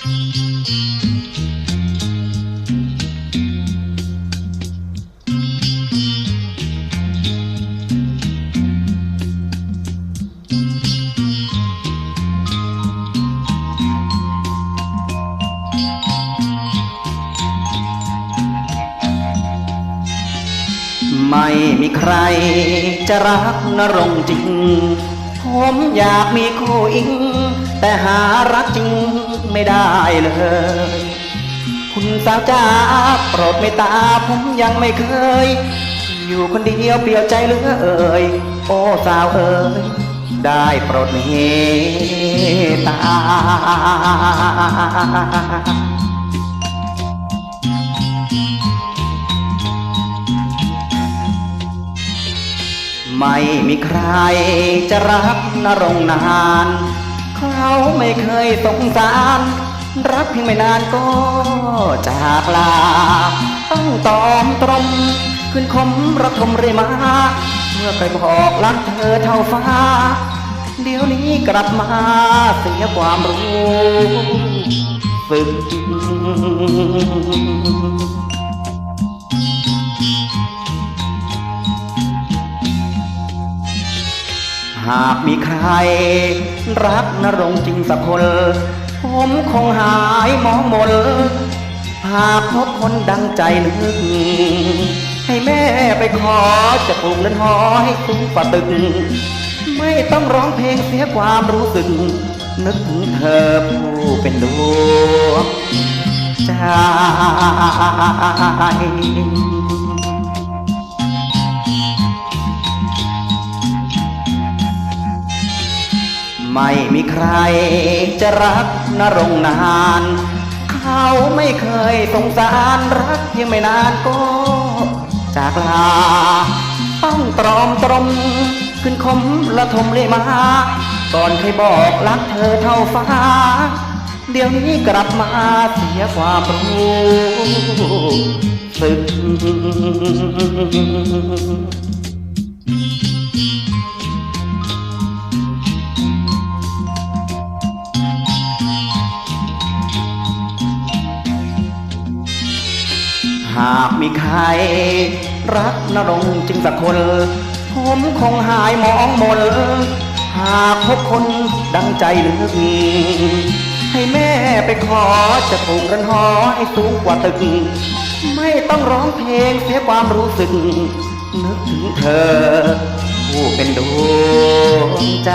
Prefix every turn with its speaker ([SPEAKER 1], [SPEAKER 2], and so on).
[SPEAKER 1] ไม่มีใครจะรักนรงจริง ผมอยากมีคู่อิง แต่หารักจริงไม่ได้เลย คุณสาวจ้าโปรดเมตตาผมยังไม่เคย อยู่คนเดียวเปลี่ยวใจเหลือเอ่ยโอ้สาวเอ่ยได้โปรดเมตตาไม่มีใครจะรักนรงนาน เขาไม่เคยสงสาร รักเพียงไม่นานก็จากลา ต้องตอมตรม ขึ้นคมระทมเรมา เมื่อไปบอกรักเธอเท่าฟ้า เดี๋ยวนี้กลับมาเสียความรู้สึก หากมีใคร รักนรงจริงสักคน ผมคงหายมองมนหากพบคนดังใจนึกให้แม่ไปขอจะปลูกเรือนหอให้สูงกว่าตึก ไม่ต้องร้องเพลงเสียความรู้สึก นึกถึงเธอผู้เป็นดวงใจ ไม่มีใครจะรักนรงนาน เขาไม่เคยสงสารรักเพียงไม่นานก็ จากลา ต้องตรอมตรม ขึ้นคมละทมเลยมา ก่อนเคยบอกรักเธอเท่าฟ้า เดี๋ยวนี้กลับมาเสียความรู้สึกากมีใคร รักนรงจึงสักคน ผมคงหายมองมนหากพบคนดังใจเหลือกให้แม่ไปขอจะปลูกเรือนหอให้สูงกว่าตึก ไม่ต้องร้องเพลงเสียความรู้สึก นึกถึงเธอ ผู้เป็นดวงใจ